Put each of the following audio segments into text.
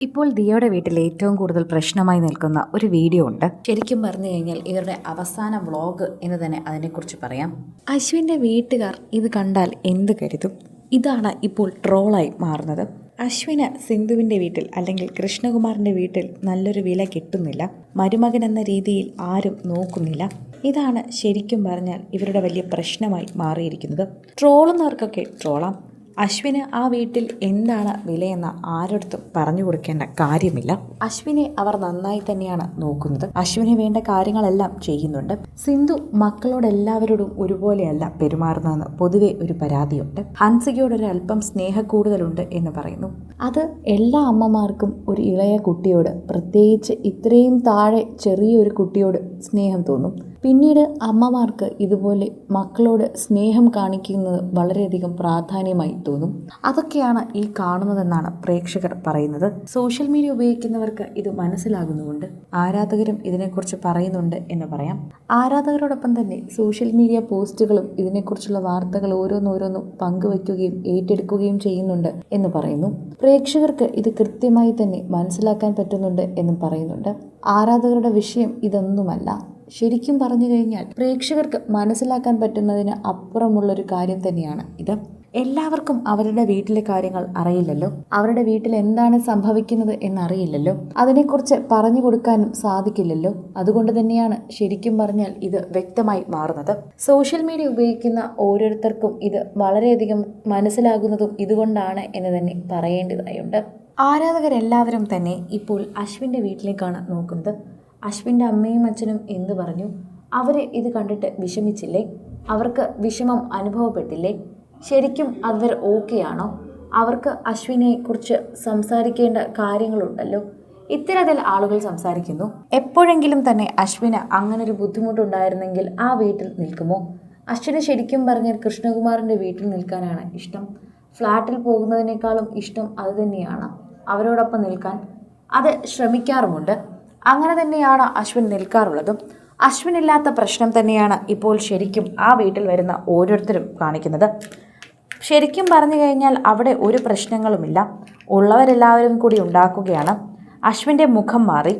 ഇപ്പോൾ ദിയയുടെ വീട്ടിൽ ഏറ്റവും കൂടുതൽ പ്രശ്നമായി നിൽക്കുന്ന ഒരു വീഡിയോ ഉണ്ട്. ശരിക്കും പറഞ്ഞു കഴിഞ്ഞാൽ ഇവരുടെ അവസാന വ്ളോഗ് എന്ന് തന്നെ അതിനെക്കുറിച്ച് പറയാം. അശ്വിന്റെ വീട്ടുകാർ ഇത് കണ്ടാൽ എന്ത് കരുതും? ഇതാണ് ഇപ്പോൾ ട്രോളായി മാറുന്നത്. അശ്വിന് സിന്ധുവിന്റെ വീട്ടിൽ അല്ലെങ്കിൽ കൃഷ്ണകുമാറിന്റെ വീട്ടിൽ നല്ലൊരു വില കിട്ടുന്നില്ല. മരുമകൻ എന്ന രീതിയിൽ ആരും നോക്കുന്നില്ല. ഇതാണ് ശരിക്കും പറഞ്ഞാൽ ഇവരുടെ വലിയ പ്രശ്നമായി മാറിയിരിക്കുന്നത്. ട്രോളുന്നവർക്കൊക്കെ ട്രോളാം. അശ്വിന് ആ വീട്ടിൽ എന്താണ് വിലയെന്ന് ആരടുത്തും പറഞ്ഞു കൊടുക്കേണ്ട കാര്യമില്ല. അശ്വിനെ അവർ നന്നായി തന്നെയാണ് നോക്കുന്നത്. അശ്വിനെ വേണ്ട കാര്യങ്ങളെല്ലാം ചെയ്യുന്നുണ്ട്. സിന്ധു മക്കളോടെല്ലാവരോടും ഒരുപോലെയല്ല പെരുമാറുന്നതെന്ന് പൊതുവെ ഒരു പരാതിയുണ്ട്. ഹൻസികയോട് ഒരു അല്പം സ്നേഹ കൂടുതലുണ്ട് എന്ന് പറയുന്നു. അത് എല്ലാ അമ്മമാർക്കും ഒരു ഇളയ കുട്ടിയോട് പ്രത്യേകിച്ച് ഇത്രയും താഴെ ചെറിയൊരു കുട്ടിയോട് സ്നേഹം തോന്നും. പിന്നീട് അമ്മമാർക്ക് ഇതുപോലെ മക്കളോട് സ്നേഹം കാണിക്കുന്നത് വളരെയധികം പ്രാധാന്യമായി തോന്നും അതൊക്കെയാണ് ഈ കാണുന്നതെന്നാണ് പ്രേക്ഷകർ പറയുന്നത്. സോഷ്യൽ മീഡിയ ഉപയോഗിക്കുന്നവർക്ക് ഇത് മനസ്സിലാകുന്നുമുണ്ട്. ആരാധകരും ഇതിനെക്കുറിച്ച് പറയുന്നുണ്ട് എന്ന് പറയാം. ആരാധകരോടൊപ്പം തന്നെ സോഷ്യൽ മീഡിയ പോസ്റ്റുകളും ഇതിനെക്കുറിച്ചുള്ള വാർത്തകൾ ഓരോന്നോരോന്നും പങ്കുവയ്ക്കുകയും ഏറ്റെടുക്കുകയും ചെയ്യുന്നുണ്ട് എന്ന് പറയുന്നു. പ്രേക്ഷകർക്ക് ഇത് കൃത്യമായി തന്നെ മനസ്സിലാക്കാൻ പറ്റുന്നുണ്ട് എന്നും പറയുന്നുണ്ട്. ആരാധകരുടെ വിഷയം ഇതൊന്നുമല്ല. ശരിക്കും പറഞ്ഞു കഴിഞ്ഞാൽ പ്രേക്ഷകർക്ക് മനസ്സിലാക്കാൻ പറ്റുന്നതിന് അപ്പുറമുള്ളൊരു കാര്യം തന്നെയാണ് ഇത്. എല്ലാവർക്കും അവരുടെ വീട്ടിലെ കാര്യങ്ങൾ അറിയില്ലല്ലോ. അവരുടെ വീട്ടിൽ എന്താണ് സംഭവിക്കുന്നത് എന്നറിയില്ലല്ലോ. അതിനെക്കുറിച്ച് പറഞ്ഞു കൊടുക്കാനും സാധിക്കില്ലല്ലോ. അതുകൊണ്ട് തന്നെയാണ് ശരിക്കും പറഞ്ഞാൽ ഇത് വ്യക്തമായി മാറുന്നത്. സോഷ്യൽ മീഡിയ ഉപയോഗിക്കുന്ന ഓരോരുത്തർക്കും ഇത് വളരെയധികം മനസ്സിലാകുന്നതും ഇതുകൊണ്ടാണ് എന്ന് തന്നെ പറയേണ്ടതായുണ്ട്. ആരാധകരെല്ലാവരും തന്നെ ഇപ്പോൾ അശ്വിന്റെ വീട്ടിലേക്കാണ് നോക്കുന്നത്. അശ്വിന്റെ അമ്മയും അച്ഛനും എന്തു പറഞ്ഞു? അവരെ ഇത് കണ്ടിട്ട് വിഷമിച്ചില്ലേ? അവർക്ക് വിഷമം അനുഭവപ്പെട്ടില്ലേ? ശരിക്കും അവർ ഓക്കെയാണോ? അവർക്ക് അശ്വിനെ കുറിച്ച് സംസാരിക്കേണ്ട കാര്യങ്ങളുണ്ടല്ലോ. ഇത്തരത്തിൽ ആളുകൾ സംസാരിക്കുന്നു. എപ്പോഴെങ്കിലും തന്നെ അശ്വിന് അങ്ങനൊരു ബുദ്ധിമുട്ടുണ്ടായിരുന്നെങ്കിൽ ആ വീട്ടിൽ നിൽക്കുമോ? അശ്വിന് ശരിക്കും പറഞ്ഞാൽ കൃഷ്ണകുമാറിന്റെ വീട്ടിൽ നിൽക്കാനാണ് ഇഷ്ടം. ഫ്ലാറ്റിൽ പോകുന്നതിനേക്കാളും ഇഷ്ടം അത് തന്നെയാണ് അവരോടൊപ്പം നിൽക്കാൻ. അത് ശ്രമിക്കാറുമുണ്ട്. അങ്ങനെ തന്നെയാണ് അശ്വിൻ നിൽക്കാറുള്ളതും. അശ്വിനില്ലാത്ത പ്രശ്നം തന്നെയാണ് ഇപ്പോൾ ശരിക്കും ആ വീട്ടിൽ വരുന്ന ഓരോരുത്തരും കാണിക്കുന്നത്. ശരിക്കും പറഞ്ഞു കഴിഞ്ഞാൽ അവിടെ ഒരു പ്രശ്നങ്ങളുമില്ല. ഉള്ളവരെല്ലാവരും കൂടി ഉണ്ടാക്കുകയാണ്. അശ്വിന്റെ മുഖം മാറി.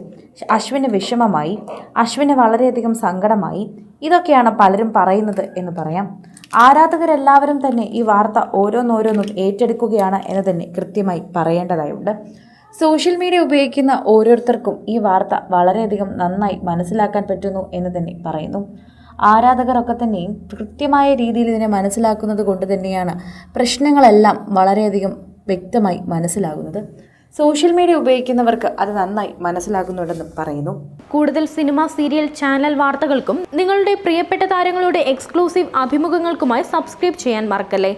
അശ്വിന് വിഷമമായി. അശ്വിന് വളരെയധികം സങ്കടമായി. ഇതൊക്കെയാണ് പലരും പറയുന്നത് എന്ന് പറയാം. ആരാധകരെല്ലാവരും തന്നെ ഈ വാർത്ത ഓരോന്നോരോന്നും ഏറ്റെടുക്കുകയാണ് എന്ന് തന്നെ കൃത്യമായി പറയേണ്ടതായുണ്ട്. സോഷ്യൽ മീഡിയ ഉപയോഗിക്കുന്ന ഓരോരുത്തർക്കും ഈ വാർത്ത വളരെയധികം നന്നായി മനസ്സിലാക്കാൻ പറ്റുന്നു എന്ന് തന്നെ പറയുന്നു. ആരാധകരൊക്കെ തന്നെയും കൃത്യമായ രീതിയിൽ ഇതിനെ മനസ്സിലാക്കുന്നത് കൊണ്ട് തന്നെയാണ് പ്രശ്നങ്ങളെല്ലാം വളരെയധികം വ്യക്തമായി മനസ്സിലാകുന്നത്. സോഷ്യൽ മീഡിയ ഉപയോഗിക്കുന്നവർക്ക് അത് നന്നായി മനസ്സിലാകുന്നുണ്ടെന്നും പറയുന്നു. കൂടുതൽ സിനിമ സീരിയൽ ചാനൽ വാർത്തകൾക്കും നിങ്ങളുടെ പ്രിയപ്പെട്ട താരങ്ങളുടെ എക്സ്ക്ലൂസീവ് അഭിമുഖങ്ങൾക്കുമായി സബ്സ്ക്രൈബ് ചെയ്യാൻ മറക്കല്ലേ?